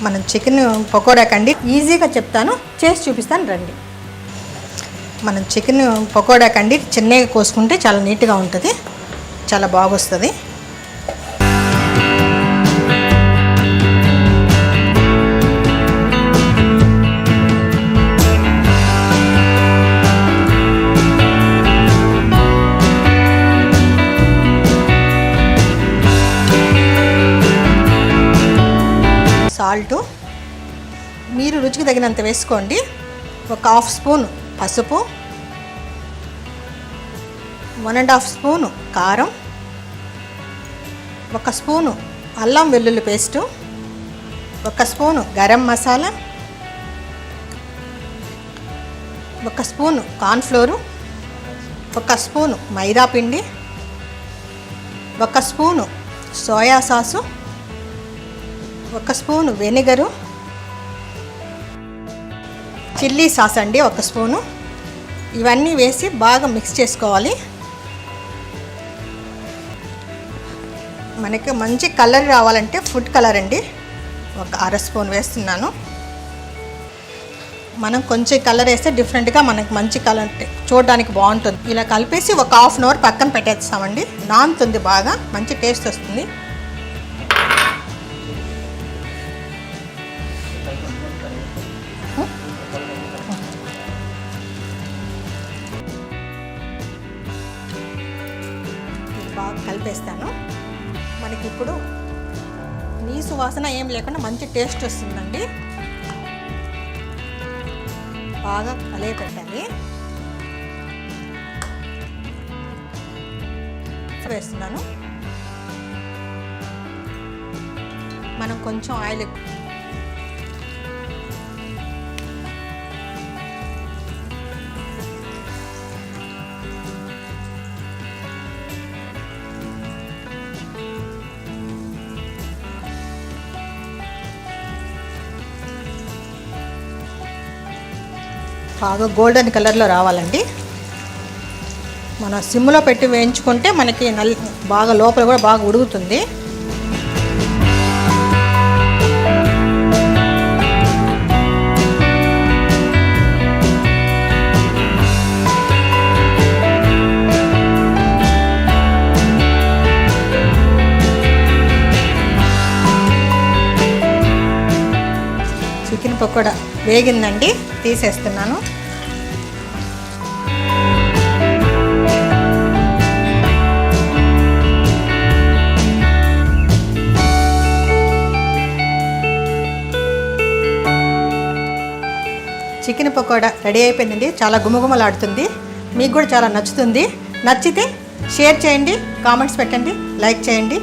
మనం చికెన్ పకోడా కండి. ఈజీగా చెప్తాను. చేసి చూపిస్తాను రండి. మనం చికెన్ పకోడా కండి. చిన్నగా కోసుకుంటే చాలా నీట్గా ఉంటుంది. చాలా బాగొస్తుంది. సాల్టు మీరు రుచికి తగినంత వేసుకోండి. ఒక హాఫ్ స్పూన్ పసుపు వన్ అండ్ హాఫ్ స్పూను కారం ఒక స్పూను అల్లం వెల్లుల్లి పేస్టు ఒక స్పూను గరం మసాలా ఒక స్పూను కార్న్ఫ్లోరు ఒక స్పూను మైదా పిండి ఒక స్పూను సోయా సాసు ఒక స్పూను వెనిగరు చిల్లీ సాస్ అండి ఒక స్పూను. ఇవన్నీ వేసి బాగా మిక్స్ చేసుకోవాలి. మనకి మంచి కలర్ రావాలంటే ఫుడ్ కలర్ అండి. ఒక అర స్పూన్ వేస్తున్నాను. మనం కొంచెం కలర్ వేస్తే డిఫరెంట్గా మనకి మంచి కలర్ చూడడానికి బాగుంటుంది. ఇలా కలిపేసి ఒక హాఫ్ అన్ అవర్ పక్కన పెట్టేస్తామండి. నానుతుంది బాగా మంచి టేస్ట్ వస్తుంది. బాగా కలిపేస్తాను. మనకి ఇప్పుడు నీసు వాసన ఏం లేకుండా మంచి టేస్ట్ వస్తుందండి. బాగా కలియ పెట్టాలి వేస్తున్నాను. మనం కొంచెం ఆయిల్ బాగా గోల్డెన్ కలర్లో రావాలండి. మన సిమ్లో పెట్టి వేయించుకుంటే మనకి నల్ బాగా లోపల కూడా బాగా ఉడుకుతుంది. చికెన్ పకోడా వేగిందండి తీసేస్తున్నాను. చికెన్ పకోడా రెడీ అయిపోయిందండి చాలా గుమగుమలాడుతుంది. మీకు కూడా చాలా నచ్చుతుంది. నచ్చితే షేర్ చేయండి కామెంట్స్ పెట్టండి లైక్ చేయండి.